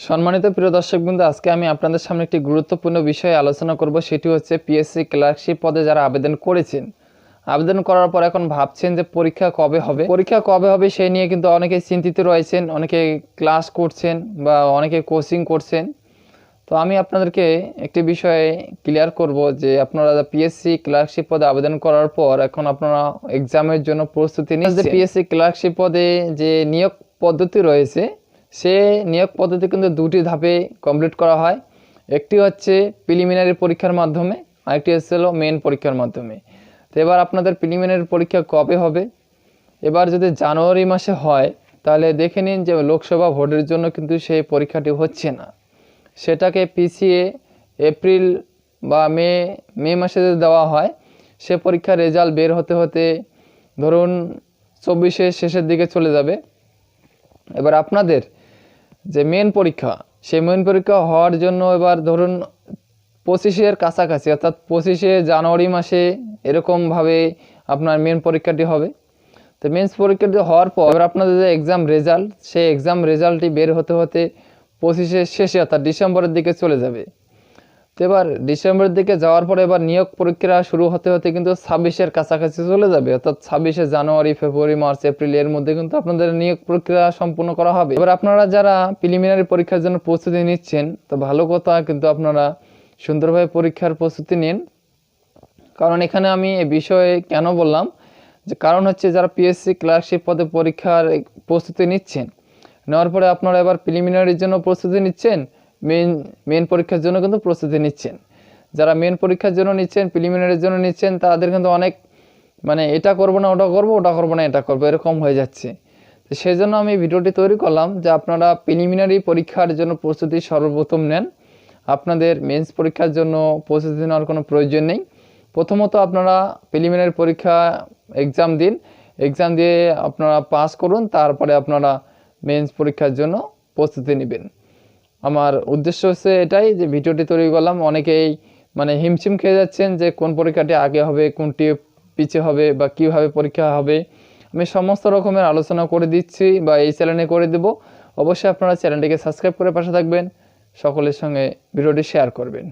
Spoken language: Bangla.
সম্মানিত প্রিয় দর্শক বন্ধু আজকে আমি আপনাদের সামনে একটি গুরুত্বপূর্ণ বিষয়ে আলোচনা করব। সেটি হচ্ছে পিএসসি ক্লার্কশিপ পদে যারা আবেদন করেছেন। আবেদন করার পর এখন ভাবছেন যে পরীক্ষা কবে হবে? পরীক্ষা কবে হবে সেই নিয়ে কিন্তু অনেকে চিন্তিত রয়েছেন, অনেকে ক্লাস করছেন বা অনেকে কোচিং করছেন। তো আমি আপনাদেরকে একটি বিষয়ে ক্লিয়ার করব যে আপনারা পিএসসি ক্লার্কশিপ পদে আবেদন করার পর এখন আপনারা এক্সামের জন্য প্রস্তুতি নিয়ে পিএসসি ক্লার্কশিপ পদে যে নিয়োগ পদ্ধতি রয়েছে সে নিয়োগ পদ্ধতি কিন্তু দুটি ধাপে কমপ্লিট করা হয়। একটি হচ্ছে প্রিলিমিনারি পরীক্ষার মাধ্যমে, আরেকটি হচ্ছে হলো মেন পরীক্ষার মাধ্যমে। তো এবার আপনাদের প্রিলিমিনারি পরীক্ষা কবে হবে? এবার যদি জানুয়ারি মাসে হয়, তাহলে দেখে নিন যে লোকসভা ভোটের জন্য কিন্তু সেই পরীক্ষাটি হচ্ছে না। সেটাকে পিছিয়ে এপ্রিল বা মে মে মাসে যদি দেওয়া হয়, সে পরীক্ষার রেজাল্ট বের হতে হতে ধরুন চব্বিশের শেষের দিকে চলে যাবে। এবার আপনাদের যে মেন পরীক্ষা। সেই মেন পরীক্ষা হওয়ার জন্য এবার ধরুন পঁচিশের কাছাকাছি, অর্থাৎ পঁচিশে জানুয়ারি মাসে এরকমভাবে আপনার মেন পরীক্ষাটি হবে। তো মেন্স পরীক্ষাটি হওয়ার পর এবার আপনাদের যে এক্সাম রেজাল্ট সেই এক্সাম রেজাল্টটি বের হতে হতে পঁচিশের শেষে, অর্থাৎ ডিসেম্বরের দিকে চলে যাবে। তো এবার ডিসেম্বরের দিকে যাওয়ার পরে এবার নিয়োগ পরীক্ষা শুরু হতে হতে কিন্তু ছাব্বিশের কাছাকাছি চলে যাবে। অর্থাৎ ছাব্বিশে জানুয়ারি, ফেব্রুয়ারি, মার্চ, এপ্রিল এর মধ্যে কিন্তু আপনাদের নিয়োগ প্রক্রিয়া সম্পূর্ণ করা হবে। এবার আপনারা যারা প্রিলিমিনারি পরীক্ষার জন্য প্রস্তুতি নিচ্ছেন, তো ভালো কথা কিন্তু আপনারা সুন্দরভাবে পরীক্ষার প্রস্তুতি নিন। কারণ এখানে আমি এ বিষয়ে কেন বললাম? যে কারণ হচ্ছে যারা পিএসসি ক্লার্কশিপ পদে পরীক্ষার প্রস্তুতি নিচ্ছেন, নেওয়ার পরে আপনারা এবার প্রিলিমিনারির জন্য প্রস্তুতি নিচ্ছেন মেন মেন পরীক্ষার জন্য কিন্তু প্রস্তুতি নিচ্ছেন। যারা মেন পরীক্ষার জন্য নিচ্ছেন প্রিলিমিনারির জন্য নিচ্ছেন, তাদের কিন্তু অনেক মানে এটা করব না, ওটা করব ওটা করব না, এটা করব, এরকম হয়ে যাচ্ছে। তো সেই জন্য আমি ভিডিওটি তৈরি করলাম যে আপনারা প্রিলিমিনারি পরীক্ষার জন্য প্রস্তুতি সর্বপ্রথম নেন। আপনাদের মেন্স পরীক্ষার জন্য প্রস্তুতি নেওয়ার কোনো প্রয়োজন নেই। প্রথমত আপনারা প্রিলিমিনারি পরীক্ষা এক্সাম দিন। এক্সাম দিয়ে আপনারা পাস করুন, তারপরে আপনারা মেন্স পরীক্ষার জন্য প্রস্তুতি নেবেন। আমার উদ্দেশ্য হচ্ছে এটাই যে ভিডিওটি তৈরি করলাম। অনেকেই মানে হিমশিম খেয়ে যাচ্ছেন যে কোন পরীক্ষাটি আগে হবে, কোনটি পিছিয়ে হবে বা কীভাবে পরীক্ষা হবে। আমি সমস্ত রকমের আলোচনা করে দিচ্ছি বা এই চ্যানেলে করে দেব। অবশ্যই আপনারা চ্যানেলটিকে সাবস্ক্রাইব করে পাশে থাকবেন। সকলের সঙ্গে ভিডিওটি শেয়ার করবেন।